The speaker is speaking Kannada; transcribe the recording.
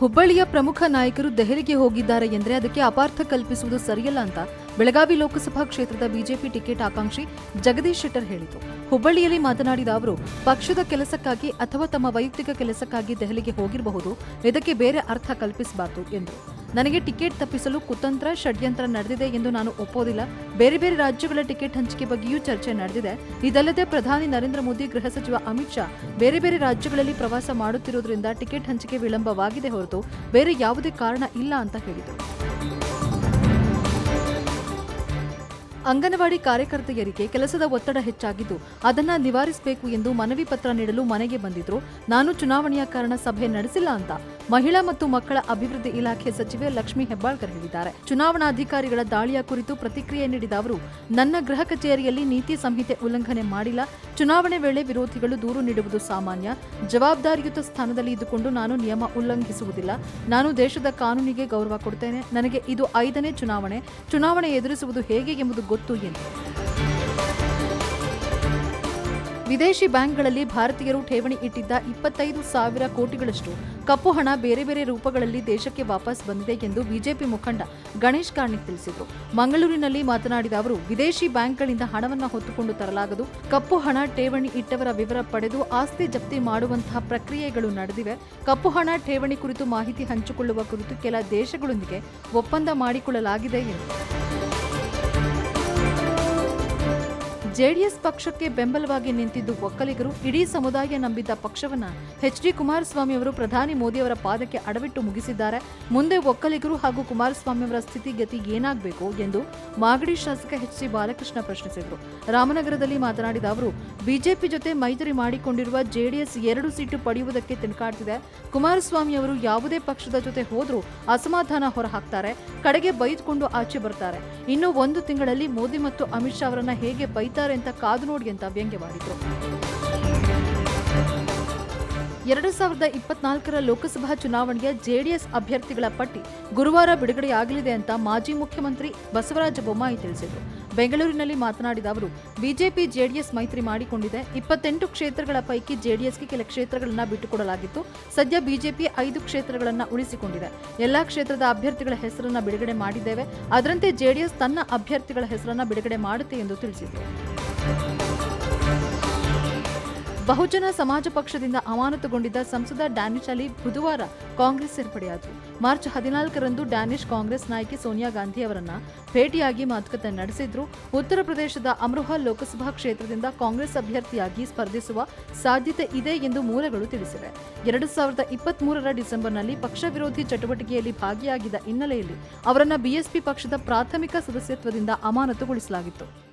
ಹುಬ್ಬಳ್ಳಿಯ ಪ್ರಮುಖ ನಾಯಕರು ದೆಹಲಿಗೆ ಹೋಗಿದ್ದಾರೆ ಎಂದರೆ ಅದಕ್ಕೆ ಅಪಾರ್ಥ ಕಲ್ಪಿಸುವುದು ಸರಿಯಲ್ಲ ಅಂತ ಬೆಳಗಾವಿ ಲೋಕಸಭಾ ಕ್ಷೇತ್ರದ ಬಿಜೆಪಿ ಟಿಕೆಟ್ ಆಕಾಂಕ್ಷಿ ಜಗದೀಶ್ ಶೆಟ್ಟರ್ ಹೇಳಿತು ಹುಬ್ಬಳ್ಳಿಯಲ್ಲಿ ಮಾತನಾಡಿದ ಅವರು, ಪಕ್ಷದ ಕೆಲಸಕ್ಕಾಗಿ ಅಥವಾ ತಮ್ಮ ವೈಯಕ್ತಿಕ ಕೆಲಸಕ್ಕಾಗಿ ದೆಹಲಿಗೆ ಹೋಗಿರಬಹುದು, ಇದಕ್ಕೆ ಬೇರೆ ಅರ್ಥ ಕಲ್ಪಿಸಬಾರದು ಎಂದರು. ನನಗೆ ಟಿಕೆಟ್ ತಪ್ಪಿಸಲು ಕುತಂತ್ರ, ಷಡ್ಯಂತ್ರ ನಡೆದಿದೆ ಎಂದು ನಾನು ಒಪ್ಪೋದಿಲ್ಲ. ಬೇರೆ ಬೇರೆ ರಾಜ್ಯಗಳ ಟಿಕೆಟ್ ಹಂಚಿಕೆ ಬಗ್ಗೆಯೂ ಚರ್ಚೆ ನಡೆದಿದೆ. ಇದಲ್ಲದೆ ಪ್ರಧಾನಿ ನರೇಂದ್ರ ಮೋದಿ, ಗೃಹ ಸಚಿವ ಅಮಿತ್ ಶಾ ಬೇರೆ ಬೇರೆ ರಾಜ್ಯಗಳಲ್ಲಿ ಪ್ರವಾಸ ಮಾಡುತ್ತಿರುವುದರಿಂದ ಟಿಕೆಟ್ ಹಂಚಿಕೆ ವಿಳಂಬವಾಗಿದೆ ಹೊರತು ಬೇರೆ ಯಾವುದೇ ಕಾರಣ ಇಲ್ಲ ಅಂತ ಹೇಳಿದರು. ಅಂಗನವಾಡಿ ಕಾರ್ಯಕರ್ತೆಯರಿಗೆ ಕೆಲಸದ ಒತ್ತಡ ಹೆಚ್ಚಾಗಿದ್ದು ಅದನ್ನ ನಿವಾರಿಸಬೇಕು ಎಂದು ಮನವಿ ಪತ್ರ ನೀಡಲು ಮನೆಗೆ ಬಂದಿದ್ರು. ನಾನು ಚುನಾವಣೆಯ ಕಾರಣ ಸಭೆ ನಡೆಸಿಲ್ಲ ಅಂತ ಮಹಿಳಾ ಮತ್ತು ಮಕ್ಕಳ ಅಭಿವೃದ್ಧಿ ಇಲಾಖೆ ಸಚಿವೆ ಲಕ್ಷ್ಮಿ ಹೆಬ್ಬಾಳ್ಕರ್ ಹೇಳಿದ್ದಾರೆ. ಚುನಾವಣಾಧಿಕಾರಿಗಳ ದಾಳಿಯ ಕುರಿತು ಪ್ರತಿಕ್ರಿಯೆ ನೀಡಿದ ಅವರು, ನನ್ನ ಗೃಹ ಕಚೇರಿಯಲ್ಲಿ ನೀತಿ ಸಂಹಿತೆ ಉಲ್ಲಂಘನೆ ಮಾಡಿಲ್ಲ. ಚುನಾವಣೆ ವೇಳೆ ವಿರೋಧಿಗಳು ದೂರು ನೀಡುವುದು ಸಾಮಾನ್ಯ. ಜವಾಬ್ದಾರಿಯುತ ಸ್ಥಾನದಲ್ಲಿ ಇದ್ದುಕೊಂಡು ನಾನು ನಿಯಮ ಉಲ್ಲಂಘಿಸುವುದಿಲ್ಲ. ನಾನು ದೇಶದ ಕಾನೂನಿಗೆ ಗೌರವ ಕೊಡ್ತೇನೆ. ನನಗೆ ಇದು ಐದನೇ ಚುನಾವಣೆ. ಚುನಾವಣೆ ಎದುರಿಸುವುದು ಹೇಗೆ ಎಂಬುದು ಗೊತ್ತು ಎಂದು. ವಿದೇಶಿ ಬ್ಯಾಂಕ್ಗಳಲ್ಲಿ ಭಾರತೀಯರು ಠೇವಣಿ ಇಟ್ಟಿದ್ದ ಇಪ್ಪತ್ತೈದು ಸಾವಿರ ಕೋಟಿಗಳಷ್ಟು. ಕಪ್ಪು ಹಣ ಬೇರೆ ಬೇರೆ ರೂಪಗಳಲ್ಲಿ ದೇಶಕ್ಕೆ ವಾಪಸ್ ಬಂದಿದೆ ಎಂದು ಬಿಜೆಪಿ ಮುಖಂಡ ಗಣೇಶ್ ಕಾರ್ಣಿಕ್ ತಿಳಿಸಿದರು. ಮಂಗಳೂರಿನಲ್ಲಿ ಮಾತನಾಡಿದ ಅವರು, ವಿದೇಶಿ ಬ್ಯಾಂಕ್ಗಳಿಂದ ಹಣವನ್ನು ಹೊತ್ತುಕೊಂಡು ತರಲಾಗದು. ಕಪ್ಪು ಹಣ ಠೇವಣಿ ಇಟ್ಟವರ ವಿವರ ಪಡೆದು ಆಸ್ತಿ ಜಪ್ತಿ ಮಾಡುವಂತಹ ಪ್ರಕ್ರಿಯೆಗಳು ನಡೆದಿವೆ. ಕಪ್ಪು ಹಣ ಠೇವಣಿ ಕುರಿತು ಮಾಹಿತಿ ಹಂಚಿಕೊಳ್ಳುವ ಕುರಿತು ಕೆಲ ದೇಶಗಳೊಂದಿಗೆ ಒಪ್ಪಂದ ಮಾಡಿಕೊಳ್ಳಲಾಗಿದೆ ಎಂದರು ಜೆಡಿಎಸ್ ಪಕ್ಷಕ್ಕೆ ಬೆಂಬಲವಾಗಿ ನಿಂತಿದ್ದು ಒಕ್ಕಲಿಗರು, ಇಡೀ ಸಮುದಾಯ ನಂಬಿದ್ದ ಪಕ್ಷವನ್ನ ಎಚ್ ಡಿ ಕುಮಾರಸ್ವಾಮಿ ಅವರು ಪ್ರಧಾನಿ ಮೋದಿ ಅವರ ಪಾದಕ್ಕೆ ಅಡವಿಟ್ಟು ಮುಗಿಸಿದ್ದಾರೆ. ಮುಂದೆ ಒಕ್ಕಲಿಗರು ಹಾಗೂ ಕುಮಾರಸ್ವಾಮಿ ಅವರ ಸ್ಥಿತಿಗತಿ ಏನಾಗಬೇಕು ಎಂದು ಮಾಗಡಿ ಶಾಸಕ ಎಚ್ ಸಿ ಬಾಲಕೃಷ್ಣ ಪ್ರಶ್ನಿಸಿದರು. ರಾಮನಗರದಲ್ಲಿ ಮಾತನಾಡಿದ ಅವರು, ಬಿಜೆಪಿ ಜೊತೆ ಮೈತ್ರಿ ಮಾಡಿಕೊಂಡಿರುವ ಜೆಡಿಎಸ್ ಎರಡು ಸೀಟು ಪಡೆಯುವುದಕ್ಕೆ ತಿನ್ಕಾಡ್ತಿದೆ ಕುಮಾರಸ್ವಾಮಿ ಅವರು ಯಾವುದೇ ಪಕ್ಷದ ಜೊತೆ ಹೋದರೂ ಅಸಮಾಧಾನ ಹೊರಹಾಕ್ತಾರೆ, ಕಡೆಗೆ ಬೈದುಕೊಂಡು ಆಚೆ ಬರ್ತಾರೆ. ಇನ್ನು ಒಂದು ತಿಂಗಳಲ್ಲಿ ಮೋದಿ ಮತ್ತು ಅಮಿತ್ ಶಾ ಅವರನ್ನ ಹೇಗೆ ಬೈತಾರೆ ಅಂತ ಕಾದು ನೋಡಿ ಅಂತ ವ್ಯಂಗ್ಯವಾಡಿದ್ರು. ಎರಡು ಸಾವಿರದ ಇಪ್ಪತ್ನಾಲ್ಕರ ಲೋಕಸಭಾ ಚುನಾವಣೆಯ ಜೆಡಿಎಸ್ ಅಭ್ಯರ್ಥಿಗಳ ಪಟ್ಟಿ ಗುರುವಾರ ಬಿಡುಗಡೆಯಾಗಲಿದೆ ಅಂತ ಮಾಜಿ ಮುಖ್ಯಮಂತ್ರಿ ಬಸವರಾಜ ಬೊಮ್ಮಾಯಿ ತಿಳಿಸಿದರು. ಬೆಂಗಳೂರಿನಲ್ಲಿ ಮಾತನಾಡಿದ ಅವರು, ಬಿಜೆಪಿ ಜೆಡಿಎಸ್ ಮೈತ್ರಿ ಮಾಡಿಕೊಂಡಿದೆ. ಇಪ್ಪತ್ತೆಂಟು ಕ್ಷೇತ್ರಗಳ ಪೈಕಿ ಜೆಡಿಎಸ್ಗೆ ಕೆಲ ಕ್ಷೇತ್ರಗಳನ್ನು ಬಿಟ್ಟುಕೊಡಲಾಗಿತ್ತು. ಸದ್ಯ ಬಿಜೆಪಿ ಐದು ಕ್ಷೇತ್ರಗಳನ್ನು ಉಳಿಸಿಕೊಂಡಿದೆ. ಎಲ್ಲಾ ಕ್ಷೇತ್ರದ ಅಭ್ಯರ್ಥಿಗಳ ಹೆಸರನ್ನ ಬಿಡುಗಡೆ ಮಾಡಿದ್ದೇವೆ. ಅದರಂತೆ ಜೆಡಿಎಸ್ ತನ್ನ ಅಭ್ಯರ್ಥಿಗಳ ಹೆಸರನ್ನ ಬಿಡುಗಡೆ ಮಾಡುತ್ತೆ ಎಂದು ತಿಳಿಸಿದರು. ಬಹುಜನ ಸಮಾಜ ಪಕ್ಷದಿಂದ ಅಮಾನತುಗೊಂಡಿದ್ದ ಸಂಸದ ಡ್ಯಾನಿಶ್ ಅಲಿ ಬುಧವಾರ ಕಾಂಗ್ರೆಸ್ ಸೇರ್ಪಡೆಯಾದರು. ಮಾರ್ಚ್ ಹದಿನಾಲ್ಕರಂದು ಡ್ಯಾನಿಶ್ ಕಾಂಗ್ರೆಸ್ ನಾಯಕಿ ಸೋನಿಯಾ ಗಾಂಧಿ ಅವರನ್ನ ಭೇಟಿಯಾಗಿ ಮಾತುಕತೆ ನಡೆಸಿದ್ರು. ಉತ್ತರ ಪ್ರದೇಶದ ಅಮ್ರೋಹಾ ಲೋಕಸಭಾ ಕ್ಷೇತ್ರದಿಂದ ಕಾಂಗ್ರೆಸ್ ಅಭ್ಯರ್ಥಿಯಾಗಿ ಸ್ಪರ್ಧಿಸುವ ಸಾಧ್ಯತೆ ಇದೆ ಎಂದು ಮೂಲಗಳು ತಿಳಿಸಿವೆ. ಎರಡು ಸಾವಿರದ ಇಪ್ಪತ್ಮೂರರ ಡಿಸೆಂಬರ್ನಲ್ಲಿ ಪಕ್ಷ ವಿರೋಧಿ ಚಟುವಟಿಕೆಯಲ್ಲಿ ಭಾಗಿಯಾಗಿದ್ದ ಹಿನ್ನೆಲೆಯಲ್ಲಿ ಅವರನ್ನ ಬಿಎಸ್ಪಿ ಪಕ್ಷದ ಪ್ರಾಥಮಿಕ ಸದಸ್ಯತ್ವದಿಂದ ಅಮಾನತುಗೊಳಿಸಲಾಗಿತ್ತು.